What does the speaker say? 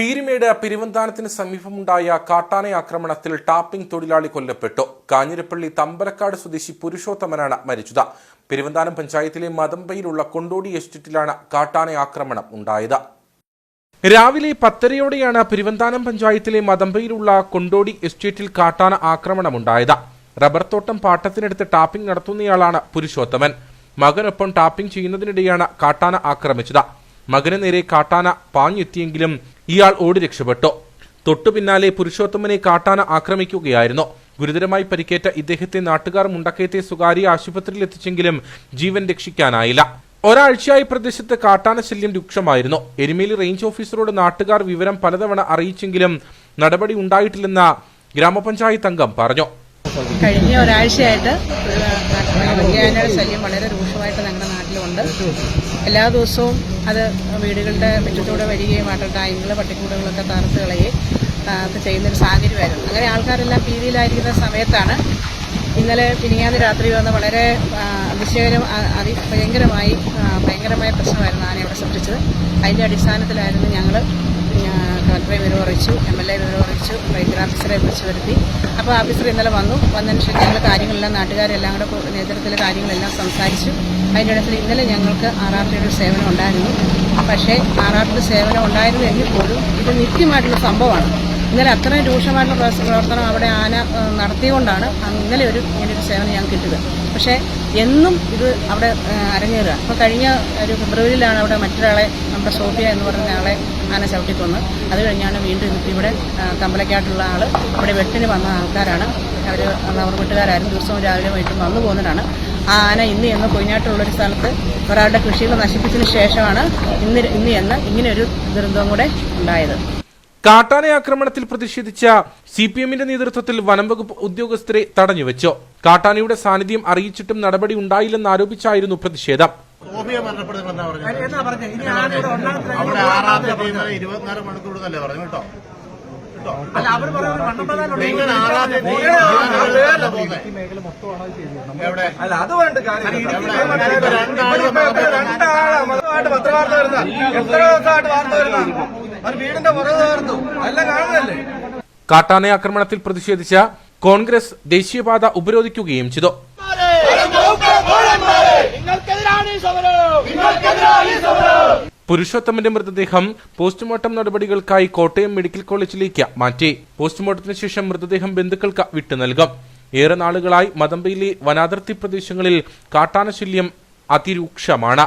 പീരിമേട് പെരുവന്താനത്തിന് സമീപമുണ്ടായ കാട്ടാന ആക്രമണത്തിൽ ടാപ്പിംഗ് തൊഴിലാളി കൊല്ലപ്പെട്ടു. കാഞ്ഞിരപ്പള്ളി തമ്പലക്കാട് സ്വദേശി പുരുഷോത്തമനാണ് മരിച്ചത്. പെരുവന്താനം പഞ്ചായത്തിലെ മതമ്പയിലുള്ള കൊണ്ടോടി എസ്റ്റേറ്റിലാണ് കാട്ടാന ആക്രമണം ഉണ്ടായത്. രാവിലെ പത്തരയോടെയാണ് പെരുവന്താനം പഞ്ചായത്തിലെ മതമ്പയിലുള്ള കൊണ്ടോടി എസ്റ്റേറ്റിൽ കാട്ടാന ആക്രമണം ആക്രമണമുണ്ടായത്. റബ്ബർ തോട്ടം പാട്ടത്തിനെടുത്ത് ടാപ്പിംഗ് നടത്തുന്നയാളാണ് പുരുഷോത്തമൻ. മകനൊപ്പം ടാപ്പിംഗ് ചെയ്യുന്നതിനിടെയാണ് കാട്ടാന ആക്രമിച്ചത്. മകന് നേരെ കാട്ടാന പാഞ്ഞെത്തിയെങ്കിലും ഇയാൾ ഓടി രക്ഷപ്പെട്ടു. തൊട്ടു പിന്നാലെ പുരുഷോത്തമനെ കാട്ടാന ആക്രമിക്കുകയായിരുന്നു. ഗുരുതരമായി പരിക്കേറ്റ ഇദ്ദേഹത്തെ നാട്ടുകാർ മുണ്ടക്കയത്തെ സ്വകാര്യ ആശുപത്രിയിൽ എത്തിച്ചെങ്കിലും ജീവൻ രക്ഷിക്കാനായില്ല. ഒരാഴ്ചയായി പ്രദേശത്ത് കാട്ടാന ശല്യം രൂക്ഷമായിരുന്നു. എരുമേലി റേഞ്ച് ഓഫീസറോട് നാട്ടുകാർ വിവരം പലതവണ അറിയിച്ചെങ്കിലും നടപടി ഉണ്ടായിട്ടില്ലെന്ന് ഗ്രാമപഞ്ചായത്ത് അംഗം പറഞ്ഞു. കഴിഞ്ഞ ഒരാഴ്ചയായിട്ട് ശല്യം വളരെ രൂക്ഷമായിട്ട് ഞങ്ങളുടെ നാട്ടിലുണ്ട് എല്ലാ ദിവസവും അത് വീടുകളുടെ മുറ്റത്തൂടെ വരികയും വാട്ടർ ടാങ്കുകൾ പട്ടിക്കൂടുകളൊക്കെ തകർത്ത് കളയുകയും അത് ചെയ്യുന്നൊരു സാഹചര്യമായിരുന്നു. അങ്ങനെ ആൾക്കാരെല്ലാം ഭീതിയിലായിരിക്കുന്ന സമയത്താണ് ഇന്നലെ പിനിയാന്ന് രാത്രി വന്ന് വളരെ അതിശയകരം അതിഭയങ്കരമായി അതി ഭയങ്കരമായി ഭയങ്കരമായ പ്രശ്നമായിരുന്നു ആനയെ അവിടെ സൃഷ്ടിച്ചത്. അതിന്റെ അടിസ്ഥാനത്തിലായിരുന്നു ഞങ്ങൾ കളക്ടറെ വിവരം അറിയിച്ചു എം എൽ എ വിവരം അറിയിച്ചു വൈദ്യുതി ഓഫീസറെ വിളിച്ചു വരുത്തി. അപ്പോൾ ഓഫീസർ ഇന്നലെ വന്നു. വന്നതിന് ശേഷം ഞങ്ങൾ കാര്യങ്ങളെല്ലാം നാട്ടുകാരെല്ലാം കൂടെ നേതൃത്വത്തിലെ കാര്യങ്ങളെല്ലാം സംസാരിച്ചു. അതിന്റെ ഇടത്തിൽ ഇന്നലെ ഞങ്ങൾക്ക് ആർ ആർ ടിയുടെ സേവനം ഉണ്ടായിരുന്നു. പക്ഷേ ആർ ആർ ടി സേവനം ഉണ്ടായിരുന്നു എങ്കിൽ പോലും ഇത് നിത്യമായിട്ടുള്ള സംഭവമാണ്. ഇന്നലെ അത്രയും രൂക്ഷമായിട്ടുള്ള പ്രവർത്ത- പ്രവർത്തനം അവിടെ ആന നടത്തിയുകൊണ്ടാണ് ഇന്നലെ ഒരു ഇങ്ങനൊരു സേവനം ഞാൻ കിട്ടിയത്. പക്ഷേ എന്നും ഇത് അവിടെ അരങ്ങേറുക. അപ്പോൾ കഴിഞ്ഞ ഒരു ഫെബ്രുവരിയിലാണ് അവിടെ മറ്റൊരാളെ നമ്മുടെ സോഫിയ എന്ന് പറയുന്ന ആളെ ആന ചവിട്ടിക്കൊന്ന് അത് കഴിഞ്ഞാണ് വീണ്ടും ഇവിടെ കമ്പലക്കായിട്ടുള്ള ആൾ ഇവിടെ വെട്ടിന് വന്ന ആൾക്കാരാണ്. അവർ അവർ വീട്ടുകാരായിരുന്നു. ദിവസവും രാവിലെ വൈകിട്ടും വന്നു പോകുന്നതാണ്. ആ ആന ഇന്ന് എന്ന് കൊയിനാട്ടുള്ളൊരു സ്ഥലത്ത് ഒരാളുടെ കൃഷികൾ നശിപ്പിച്ചതിന് ശേഷമാണ് ഇന്ന് ഇന്ന് എന്ന് ഇങ്ങനെ ഒരു ദുരന്തവും കൂടെ ഉണ്ടായത്. കാട്ടാന ആക്രമണത്തിൽ പ്രതിഷേധിച്ച സി പി എമ്മിന്റെ നേതൃത്വത്തിൽ വനംവകുപ്പ് ഉദ്യോഗസ്ഥരെ തടഞ്ഞുവെച്ചു. കാട്ടാനയുടെ സാന്നിധ്യം അറിയിച്ചിട്ടും നടപടി ഉണ്ടായില്ലെന്ന് ആരോപിച്ചായിരുന്നു പ്രതിഷേധം. ഇരുപത്തിനാല് മണിക്കൂർ എന്നല്ലേ പറഞ്ഞു കേട്ടോ? പോകുന്നേ. എവിടെ അല്ല അത് വേണ്ട കാര്യം എവിടെ? ഇപ്പൊ രണ്ടാൾ രണ്ടാളായിട്ട് പത്ര വാർത്ത വരുന്ന എത്ര ദിവസമായിട്ട് വാർത്ത വരുന്ന അത് വീടിന്റെ പുറകെ തകർത്തു എല്ലാം കാണുന്നല്ലേ കാട്ടാന ആക്രമണത്തിൽ പ്രതിഷേധിച്ച കോൺഗ്രസ് ദേശീയപാത ഉപരോധിക്കുകയും ചെയ്തു പുരുഷോത്തമന്റെ മൃതദേഹം പോസ്റ്റ്മോർട്ടം നടപടികൾക്കായി കോട്ടയം മെഡിക്കൽ കോളേജിലേക്ക് മാറ്റി. പോസ്റ്റ്മോർട്ടത്തിന് ശേഷം മൃതദേഹം ബന്ധുക്കൾക്ക് വിട്ടു നൽകും. ഏറെ നാളുകളായി മതമ്പയിലെ വനാതിർത്തി പ്രദേശങ്ങളിൽ കാട്ടാനശല്യം അതിരൂക്ഷമാണ്.